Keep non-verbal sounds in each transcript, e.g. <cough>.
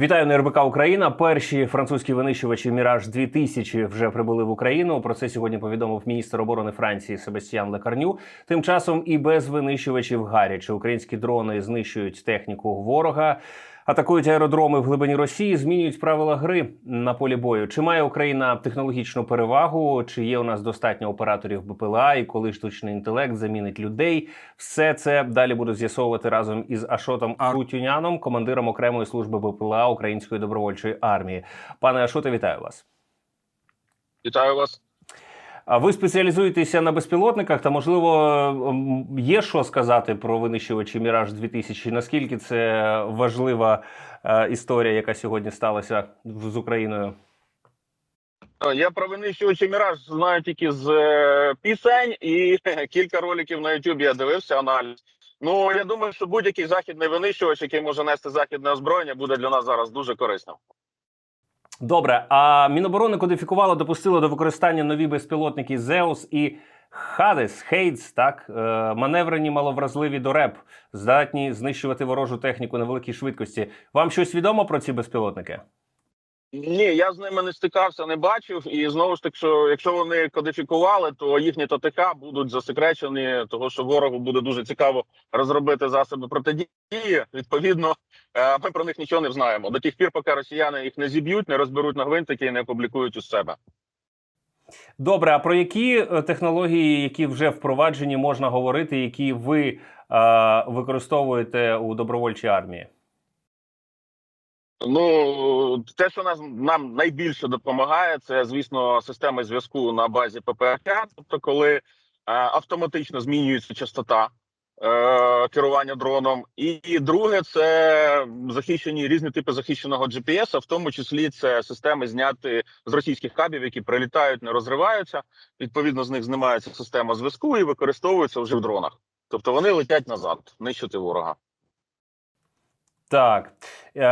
Вітаю на РБК Україна. Перші французькі винищувачі Міраж 2000 вже прибули в Україну. Про це сьогодні повідомив міністр оборони Франції Себастьян Лекарню. Тим часом і без винищувачів гаряче українські дрони знищують техніку ворога. Атакують аеродроми в глибині Росії, змінюють правила гри на полі бою. Чи має Україна технологічну перевагу? Чи є у нас достатньо операторів БПЛА? І коли штучний інтелект замінить людей? Все це далі буду з'ясовувати разом із Ашотом Арутюняном, командиром окремої служби БПЛА Української добровольчої армії. Пане Ашоте, вітаю вас. Вітаю вас. А ви спеціалізуєтеся на безпілотниках? Та можливо є що сказати про винищувачі Міраж 2000 Наскільки це важлива е, історія, яка сьогодні сталася з Україною? Е, Я про винищувачі Міраж знаю тільки з е, пісень і <laughs> кілька роликів на YouTube я дивився аналіз. Ну я думаю, що будь-який західний винищувач, який може нести західне озброєння, буде для нас зараз дуже корисним. Добре, а Міноборони кодифікувало, допустило до використання нові безпілотники Зеус і Хадес, Хейтс, так е, маневрені маловразливі до РЕП, здатні знищувати ворожу техніку на великій швидкості. Вам щось відомо про ці безпілотники? Ні, я з ними не стикався, не бачив. І знову ж таки, що якщо вони кодифікували, то їхні ТТК будуть засекречені, того що ворогу буде дуже цікаво розробити засоби протидії. Відповідно, е, ми про них нічого не знаємо до тих пір, поки росіяни їх не зіб'ють, не розберуть на гвинтики і не опублікують у себе. Добре, а про які е, технології, які вже впроваджені, можна говорити, які ви е, використовуєте у добровольчій армії? Ну те, що нас нам найбільше допомагає, це звісно системи зв'язку на базі ППРК, тобто коли е, автоматично змінюється частота е, керування дроном. І, друге, це захищені різні типи захищеного GPS, в тому числі це системи зняти з російських кабів, які прилітають, не розриваються. Відповідно, з них знімається система зв'язку і використовується вже в дронах. Тобто вони летять назад, нищити ворога. Так,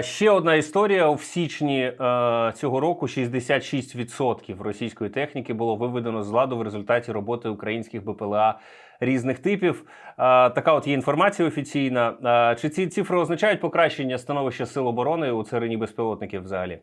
ще одна історія. В січні е, цього року 66% російської техніки було виведено з ладу в результаті роботи українських БПЛА різних типів. Е, така от є інформація офіційна. Е, чи ці цифри означають покращення становища сил оборони у царині безпілотників взагалі?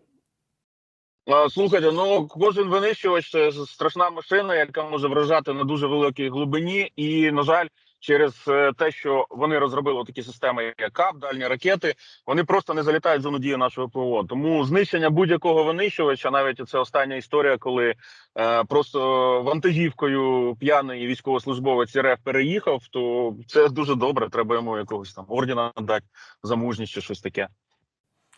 Слухайте, ну кожен винищувач це страшна машина, яка може вражати на дуже великій глибині, і на жаль, через е, те, що вони розробили такі системи, як КАП, дальні ракети, вони просто не залітають в зону дії нашого ПВО. Тому знищення будь-якого винищувача, навіть це остання історія, коли е, просто вантажівкою п'яний військовослужбовець РФ переїхав, то це дуже добре. Треба йому якогось там ордена дати за мужність чи щось таке.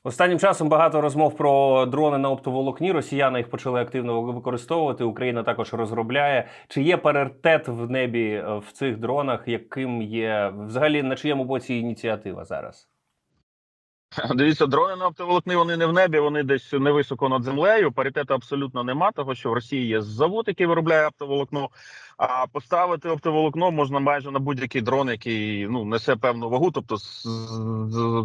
Останнім часом багато розмов про дрони на оптоволокні. Росіяни їх почали активно використовувати. Україна також розробляє. Чи є паритет в небі е, в цих дронах? Яким є взагалі на чиєму боці ініціатива зараз? <laughs> Дивіться, дрони на оптоволокни вони не в небі, вони десь невисоко над землею. Паритету абсолютно нема, того що в Росії є завод, який виробляє оптоволокно. А поставити оптоволокно можна майже на будь-який дрон, який ну несе певну вагу, тобто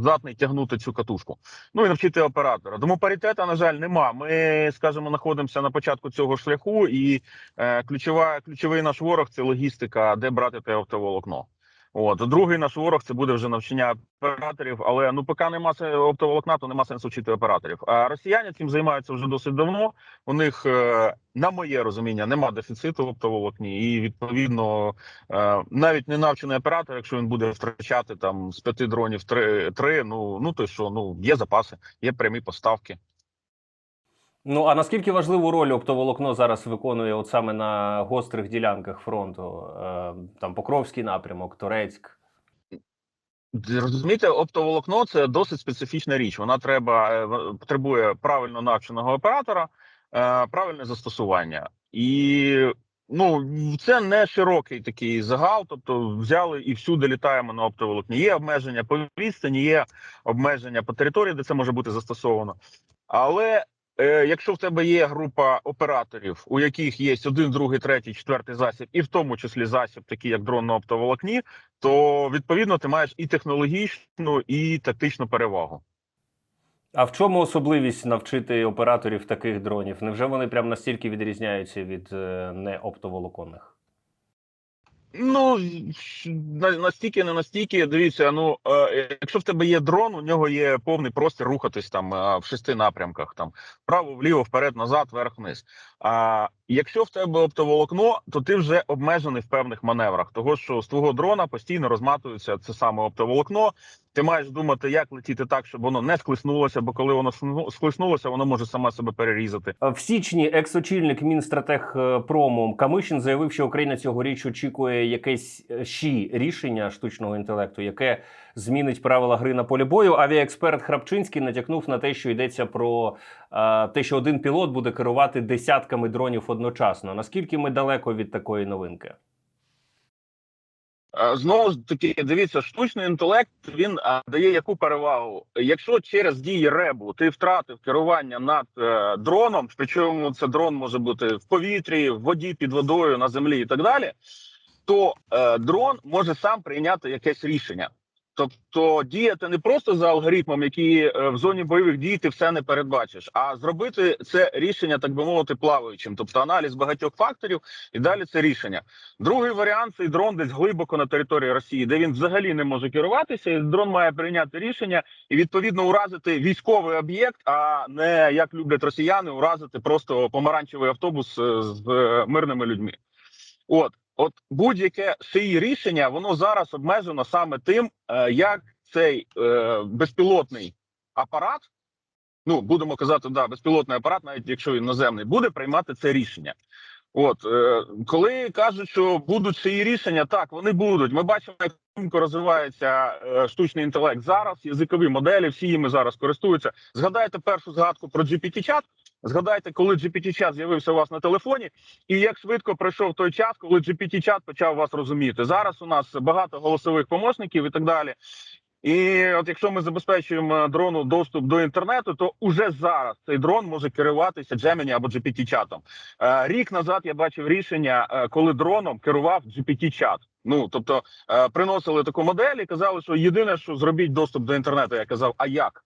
здатний тягнути цю катушку. Ну і навчити оператора. Тому паритету, на жаль, нема. Ми, скажімо, знаходимося на початку цього шляху, і е, ключова ключовий наш ворог це логістика, де брати те оптоволокно. От другий наш ворог це буде вже навчання операторів. Але ну поки нема оптоволокна, то нема сенсу вчити операторів. А росіяни цим займаються вже досить давно. У них, е, на моє розуміння, нема дефіциту в оптоволокні, і відповідно е, навіть не навчений оператор, якщо він буде втрачати там з п'яти дронів три, три ну ну то що ну є запаси, є прямі поставки. Ну а наскільки важливу роль оптоволокно зараз виконує от саме на гострих ділянках фронту? Е, там Покровський напрямок, Турецьк. Розумієте, оптоволокно це досить специфічна річ. Вона треба е, потребує правильно навченого оператора, е, правильне застосування, і ну це не широкий такий загал. Тобто, взяли і всюди літаємо на оптоволокні. Є обмеження по відстані, є обмеження по території, де це може бути застосовано. Але е, якщо в тебе є група операторів, у яких є один, другий, третій, четвертий засіб, і в тому числі засіб, такий як дрон на оптоволокні, то відповідно ти маєш і технологічну, і тактичну перевагу. А в чому особливість навчити операторів таких дронів? Невже вони прям настільки відрізняються від е, неоптоволоконних? Ну на- настільки, не настільки. Дивіться, ну е, якщо в тебе є дрон, у нього є повний простір рухатись там е, в шести напрямках: там вправо, вліво, вперед, назад, вверх, вниз. А якщо в тебе оптоволокно, то ти вже обмежений в певних маневрах, того що з твого дрона постійно розматується це саме оптоволокно. Ти маєш думати, як летіти так, щоб воно не склиснулося, бо коли воно сну- склиснулося, воно може саме себе перерізати. В січні екс-очільник Мінстратегпрому Камишин заявив, що Україна цьогоріч очікує якесь е, ще рішення штучного інтелекту, яке змінить правила гри на полі бою. Авіаексперт Храпчинський натякнув на те, що йдеться про е, те, що один пілот буде керувати десятками дронів одночасно. Наскільки ми далеко від такої новинки? Е, Знову ж таки, дивіться, штучний інтелект він а, дає яку перевагу. Якщо через дії ребу ти втратив керування над е, дроном, причому це дрон може бути в повітрі, в воді, під водою, на землі і так далі, то е, дрон може сам прийняти якесь рішення. Тобто діяти не просто за алгоритмом, який е, в зоні бойових дій ти все не передбачиш, а зробити це рішення, так би мовити, плаваючим, тобто аналіз багатьох факторів, і далі це рішення. Другий варіант цей дрон десь глибоко на території Росії, де він взагалі не може керуватися. і Дрон має прийняти рішення і відповідно уразити військовий об'єкт, а не як люблять росіяни, уразити просто помаранчевий автобус е, з е, мирними людьми. От, от будь-яке шиї рішення, воно зараз обмежено саме тим, е, як цей е, безпілотний апарат. Ну, будемо казати, да, безпілотний апарат, навіть якщо він наземний, буде приймати це рішення. От е, коли кажуть, що будуть ці рішення, так вони будуть. Ми бачимо, як стрімко розвивається штучний інтелект зараз. Язикові моделі, всі їми зараз користуються. Згадайте першу згадку про GPT-чат. Згадайте, коли GPT-чат з'явився у вас на телефоні, і як швидко пройшов той час, коли GPT-чат почав вас розуміти. Зараз у нас багато голосових помощників і так далі. І от якщо ми забезпечуємо дрону доступ до інтернету, то уже зараз цей дрон може керуватися Gemini або GPT-чатом. Е, Рік назад я бачив рішення, е, коли дроном керував GPT-чат. Ну тобто е, приносили таку модель і казали, що єдине, що зробіть доступ до інтернету, я казав, а як?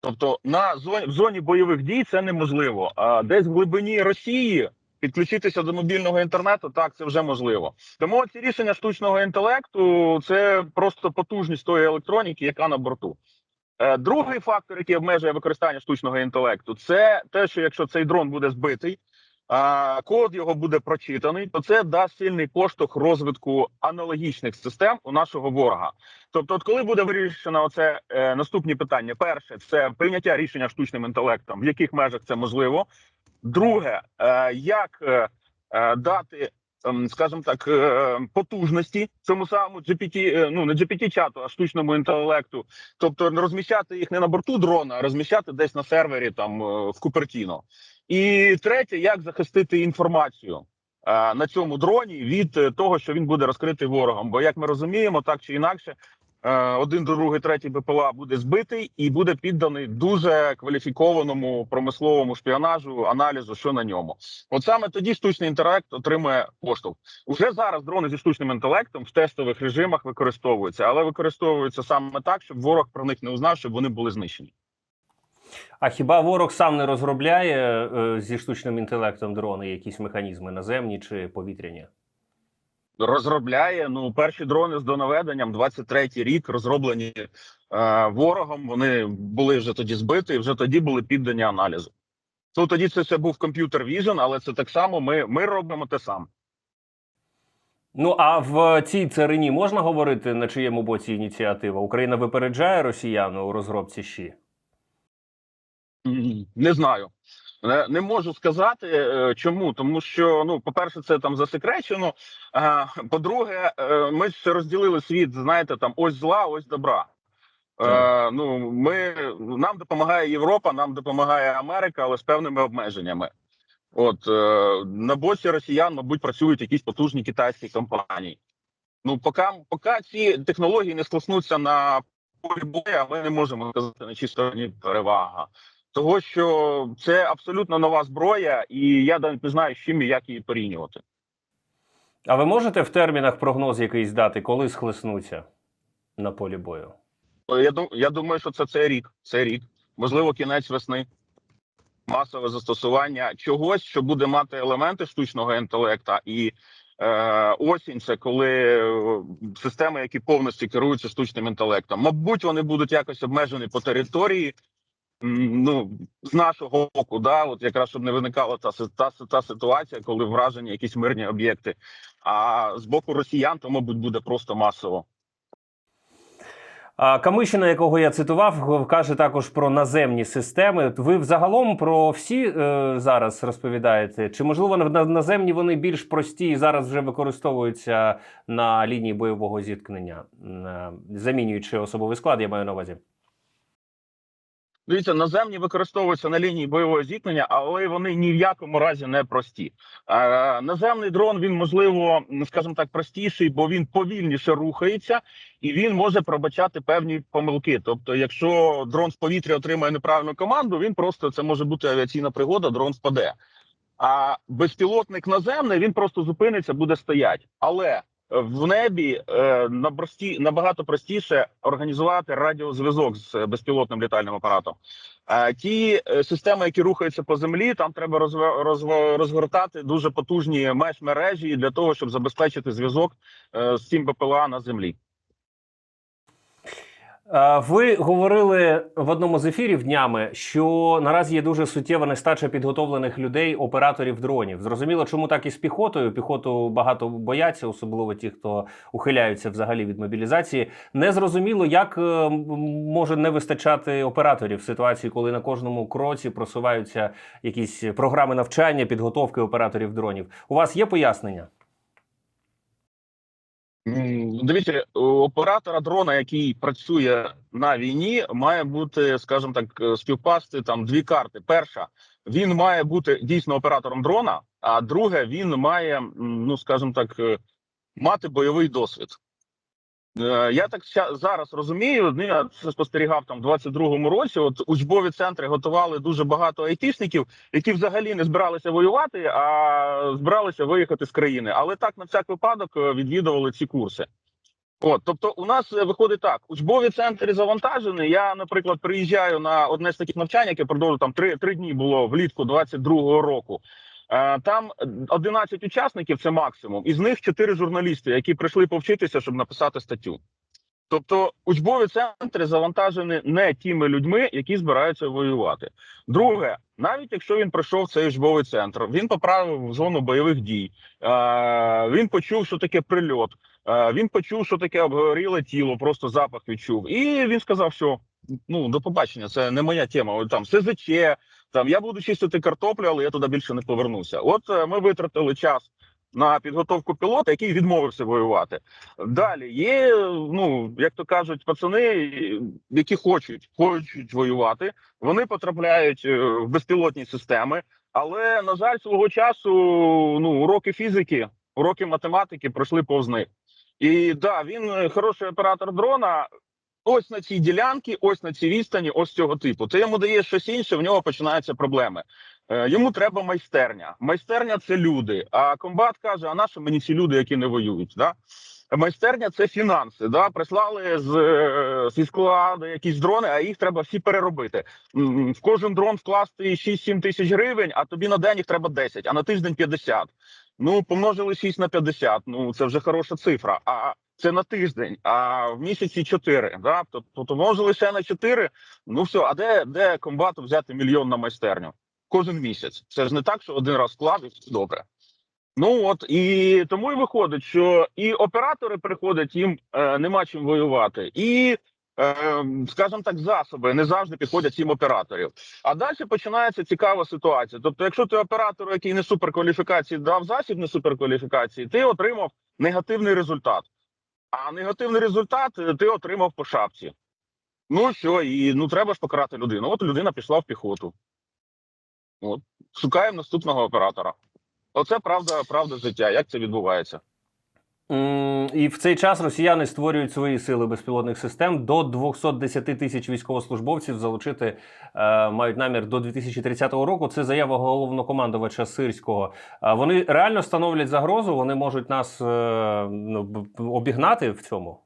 Тобто на зоні в зоні бойових дій це неможливо. А десь в глибині Росії підключитися до мобільного інтернету, так це вже можливо. Тому ці рішення штучного інтелекту це просто потужність тої електроніки, яка на борту. Е, Другий фактор, який обмежує використання штучного інтелекту, це те, що якщо цей дрон буде збитий, код його буде прочитаний, то це дасть сильний поштовх розвитку аналогічних систем у нашого ворога. Тобто, от коли буде вирішено це е, наступні питання: перше це прийняття рішення штучним інтелектом, в яких межах це можливо. Друге, е, як е, е, дати, скажімо так, е, потужності цьому самому GPT, е, ну не GPT-чату, а штучному інтелекту, тобто розміщати їх не на борту дрона, а розміщати десь на сервері там е, в Купертіно. І третє, як захистити інформацію на цьому дроні від того, що він буде розкритий ворогом. Бо як ми розуміємо, так чи інакше, один, другий, третій БПЛА буде збитий і буде підданий дуже кваліфікованому промисловому шпіонажу, аналізу, що на ньому. От саме тоді штучний інтелект отримує поштовх. Уже зараз дрони зі штучним інтелектом в тестових режимах використовуються, але використовуються саме так, щоб ворог про них не узнав, щоб вони були знищені. А хіба ворог сам не розробляє е, зі штучним інтелектом дрони якісь механізми наземні чи повітряні? Розробляє. Ну, перші дрони з донаведенням 23-й рік розроблені е, ворогом. Вони були вже тоді збиті, і вже тоді були піддані аналізу. Ну тоді це ще був комп'ютер Vision, але це так само. Ми, ми робимо те саме. Ну а в цій царині можна говорити на чиєму боці ініціатива? Україна випереджає росіян у розробці щі? Не знаю. Не, можу сказати е, чому, тому що ну, по-перше, це там засекречено. А, по-друге, е, ми ж розділили світ, знаєте, там ось зла, ось добра. Е, ну, ми, нам допомагає Європа, нам допомагає Америка, але з певними обмеженнями. От е, на боці росіян, мабуть, працюють якісь потужні китайські компанії. Ну, поки, поки ці технології не склоснуться на полі бою, ми не можемо сказати на чій стороні перевага. Того, що це абсолютно нова зброя, і я навіть не знаю, з чим і як її порівнювати. А ви можете в термінах прогноз якийсь дати, коли схлеснуться на полі бою? Я, я думаю, що це цей рік. Цей рік. Можливо, кінець весни. Масове застосування чогось, що буде мати елементи штучного інтелекту і Е, осінь це коли е, системи, які повністю керуються штучним інтелектом. Мабуть, вони будуть якось обмежені по території. Ну, з нашого боку, да, от якраз щоб не виникала та, та, та ситуація, коли вражені якісь мирні об'єкти. А з боку росіян, то мабуть буде просто масово. Камишина, якого я цитував, каже також про наземні системи. Ви взагалом про всі е, зараз розповідаєте? Чи можливо на- на- наземні вони більш прості і зараз вже використовуються на лінії бойового зіткнення, е, замінюючи особовий склад, я маю на увазі. Дивіться, наземні використовуються на лінії бойового зіткнення, але вони ні в якому разі не прості. Е, наземний дрон він можливо, скажімо так, простіший, бо він повільніше рухається і він може пробачати певні помилки. Тобто, якщо дрон з повітря отримає неправильну команду, він просто це може бути авіаційна пригода, дрон спаде. А безпілотник наземний він просто зупиниться, буде стоять. Але в небі е, на прості, набагато простіше організувати радіозв'язок з е, безпілотним літальним апаратом. Е, ті системи, які рухаються по землі, там треба розгортати дуже потужні меж мережі для того, щоб забезпечити зв'язок з цим БПЛА на землі. Е, Ви говорили в одному з ефірів днями, що наразі є дуже суттєва нестача підготовлених людей, операторів дронів. Зрозуміло, чому так і з піхотою. Піхоту багато бояться, особливо ті, хто ухиляються взагалі від мобілізації. Не зрозуміло, як е, може не вистачати операторів в ситуації, коли на кожному кроці просуваються якісь програми навчання, підготовки операторів дронів. У вас є пояснення? Дивіться, оператора дрона, який працює на війні, має бути, скажімо так, е, співпасти там дві карти. Перша, він має бути дійсно оператором дрона. А друге, він має, ну скажімо так, е, мати бойовий досвід. Е, Я так зараз розумію. Ну я це спостерігав там в 22-му році. От учбові центри готували дуже багато айтішників, які взагалі не збиралися воювати, а збиралися виїхати з країни. Але так на всяк випадок е, відвідували ці курси. От, тобто, у нас е, виходить так: учбові центри завантажені. Я, наприклад, приїжджаю на одне з таких навчань, яке продовжує там три, три дні було влітку 22-го року. Е, Там 11 учасників це максимум, із них 4 журналісти, які прийшли повчитися, щоб написати статтю. Тобто учбові центри завантажені не тими людьми, які збираються воювати. Друге, навіть якщо він прийшов в цей учбовий центр, він поправив зону бойових дій, е, він почув, що таке прильот, е, він почув, що таке обгоріле тіло, просто запах відчув. І він сказав, що ну до побачення, це не моя тема. Там СЗЧ, там я буду чистити картоплю, але я туди більше не повернуся. От е, ми витратили час на підготовку пілота, який відмовився воювати. Далі є, ну як то кажуть, пацани, які хочуть, хочуть воювати. Вони потрапляють е, в безпілотні системи. Але на жаль, свого часу ну уроки фізики, уроки математики пройшли повз них. І да, він е, хороший оператор дрона. Ось на цій ділянці, ось на цій відстані, ось цього типу. Ти йому даєш щось інше, в нього починаються проблеми. Е, йому треба майстерня. Майстерня це люди. А комбат каже: а нащо мені ці люди, які не воюють? Да? Майстерня це фінанси. Да? Прислали з, е, зі складу якісь дрони, а їх треба всі переробити. В кожен дрон вкласти 6-7 тисяч гривень, а тобі на день їх треба 10, а на тиждень 50. Ну, помножили 6 на 50, ну це вже хороша цифра. А це на тиждень, а в місяці 4. Да? Тобто помножили ще на 4, ну все, а де, де комбату взяти мільйон на майстерню? Кожен місяць. Це ж не так, що один раз вклав і все добре. Ну от і тому і виходить, що і оператори приходять, їм е, нема чим воювати, і, е, скажімо так, засоби не завжди підходять цим операторів. А далі починається цікава ситуація. Тобто, якщо ти оператору, який не суперкваліфікації, дав засіб не суперкваліфікації, ти отримав негативний результат. А негативний результат е, ти отримав по шапці. Ну що, і ну треба ж покарати людину. От людина пішла в піхоту. От шукаємо наступного оператора. Оце правда, правда життя. Як це відбувається? І в цей час росіяни створюють свої сили безпілотних систем до 210 тисяч військовослужбовців залучити е, мають намір до 2030 року. Це заява головнокомандувача Сирського. Вони реально становлять загрозу. Вони можуть нас е, ну, обігнати в цьому.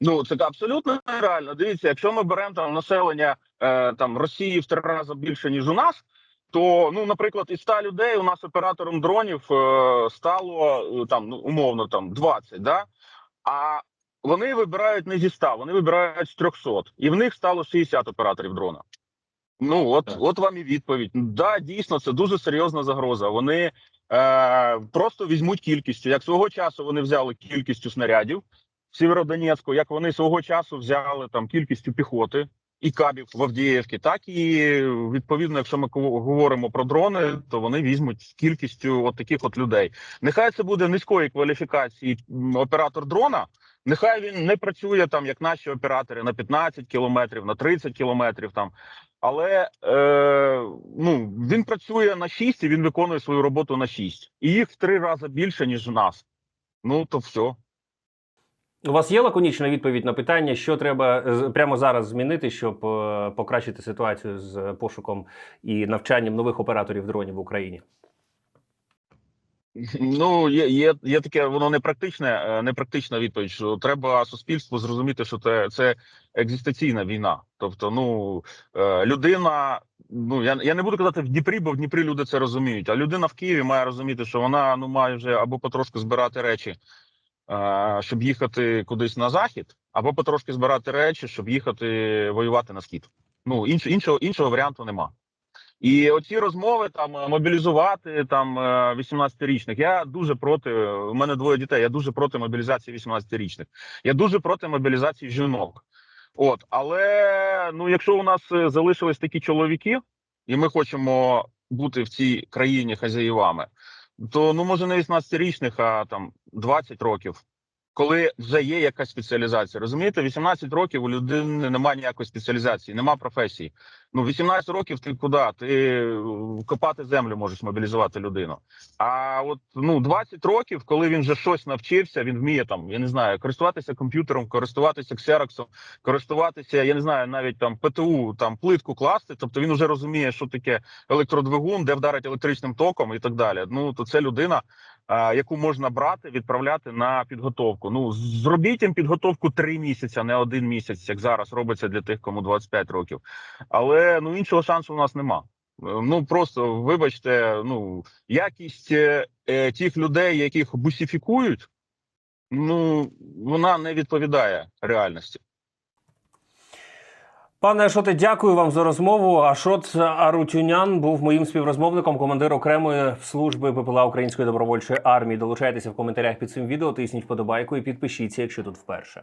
Ну це абсолютно нереально. Дивіться, якщо ми беремо там населення е, там Росії в три рази більше ніж у нас, то ну, наприклад, із 100 людей у нас оператором дронів е, стало е, там ну, умовно там 20, да? а вони вибирають не зі 100, вони вибирають з 300. І в них стало 60 операторів дрона. Ну, от, Так. от вам і відповідь. Да, дійсно, це дуже серйозна загроза. Вони е, просто візьмуть кількістю. Як свого часу вони взяли кількістю снарядів в Сєвєродонецьку, як вони свого часу взяли там кількістю піхоти і кабів в Авдіївці, так і відповідно, якщо ми говоримо про дрони, то вони візьмуть кількістю от таких от людей. Нехай це буде низької кваліфікації оператор дрона. Нехай він не працює там, як наші оператори, на 15 кілометрів, на 30 кілометрів там. Але е, ну він працює на 6 і він виконує свою роботу на 6. І їх в три рази більше, ніж в нас. Ну то все. У вас є лаконічна відповідь на питання, що треба е, прямо зараз змінити, щоб е, покращити ситуацію з пошуком і навчанням нових операторів дронів в Україні? Ну, є, є, є таке, воно не практичне, е, не практична відповідь. Що треба суспільству зрозуміти, що це, це екзистенційна війна. Тобто, ну е, людина, ну я, я не буду казати в Дніпрі, бо в Дніпрі люди це розуміють. А людина в Києві має розуміти, що вона ну має вже або потрошку збирати речі, е, щоб їхати кудись на захід, або потрошки збирати речі, щоб їхати воювати на схід. Ну інш, іншого іншого варіанту нема. І оці розмови там е, мобілізувати там е, 18-річних. Я дуже проти. У мене двоє дітей. Я дуже проти мобілізації 18-річних. Я дуже проти мобілізації жінок. От, але ну, якщо у нас е, залишились такі чоловіки, і ми хочемо бути в цій країні хазяївами, то ну може не 18-річних, а там 20 років. Коли вже є якась спеціалізація, розумієте, 18 років у людини немає ніякої спеціалізації, немає професії. Ну, 18 років ти куди? Ти е, копати землю можеш мобілізувати людину. А от ну 20 років, коли він вже щось навчився, він вміє там, я не знаю, користуватися комп'ютером, користуватися ксероксом, користуватися, я не знаю, навіть там ПТУ, там плитку класти. Тобто він вже розуміє, що таке електродвигун, де вдарить електричним током і так далі. Ну то це людина, яку можна брати, відправляти на підготовку. Ну зробіть їм підготовку три місяці, не один місяць, як зараз робиться для тих, кому 25 років. Але ну іншого шансу у нас нема. Ну просто вибачте, ну якість е, е, тих людей, яких бусифікують, ну вона не відповідає реальності. Пане Ашоте, дякую вам за розмову. Ашот Арутюнян був моїм співрозмовником, командир окремої служби БПЛА Української добровольчої армії. Долучайтеся в коментарях під цим відео, тисніть вподобайку і підпишіться, якщо тут вперше.